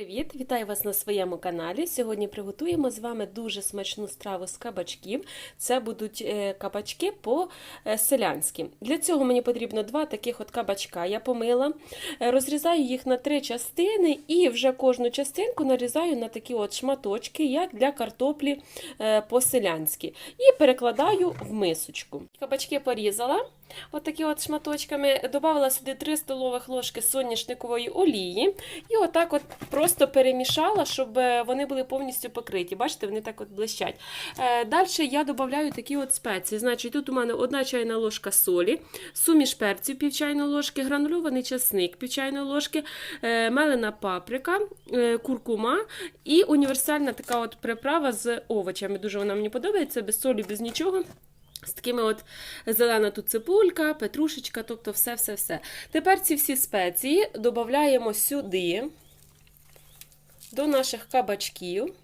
Привіт! Вітаю вас на своєму каналі. Сьогодні приготуємо з вами дуже смачну страву з кабачків. Це будуть е, кабачки по-селянськи. Для цього мені потрібно два таких от кабачка. Я помила, Е, розрізаю їх на три частини і вже кожну частинку нарізаю на такі от шматочки, як для картоплі е, по-селянськи. І перекладаю в мисочку. Кабачки порізала. Отакі от шматочками додала сюди 3 столових ложки соняшникової олії. І отак от просто перемішала, щоб е, вони були повністю покриті. Бачите, вони так от блищать. Е, Далі я додаю такі от спеції. Значить, тут у мене одна чайна ложка солі, суміш перців пів чайної ложки, гранульований часник пів чайної ложки, е, мелена паприка, куркума і універсальна така от приправа з овочами. Дуже вона мені подобається, без солі, без нічого. З такими от зелена тут цибулька, петрушечка, тобто все-все-все. Тепер ці всі спеції додаємо сюди, до наших кабачків.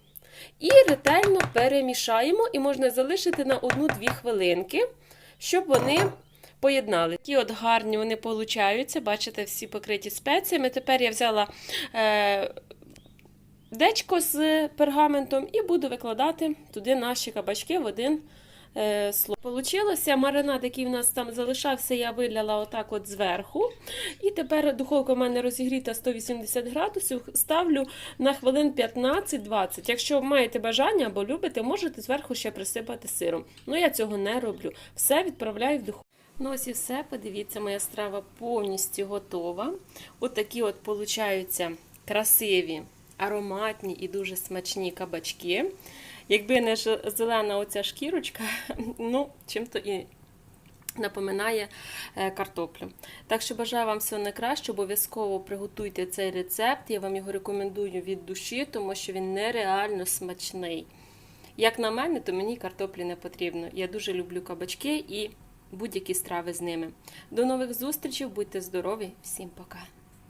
І ретельно перемішаємо, і можна залишити на 1-2 хвилинки, щоб вони поєднали. Такі от гарні вони получаються, бачите, всі покриті спеціями. Тепер я взяла е, дечко з пергаментом і буду викладати туди наші кабачки в один слой. Получилося маринад, який в нас там залишався, я виляла отак от зверху. І тепер духовка в мене розігріта 180 градусів. Ставлю на хвилин 15-20. Якщо маєте бажання або любите, можете зверху ще присипати сиром. Ну я цього не роблю. Все відправляю в духовку. Ну ось і все, подивіться, моя страва повністю готова. Отакі от получаються красиві, ароматні і дуже смачні кабачки. Якби не зелена оця шкірочка, ну, чим-то і напоминає е, картоплю. Так що бажаю вам всього найкраще, обов'язково приготуйте цей рецепт. Я вам його рекомендую від душі, тому що він нереально смачний. Як на мене, то мені картоплі не потрібно. Я дуже люблю кабачки і будь-які страви з ними. До нових зустрічей, будьте здорові, всім пока!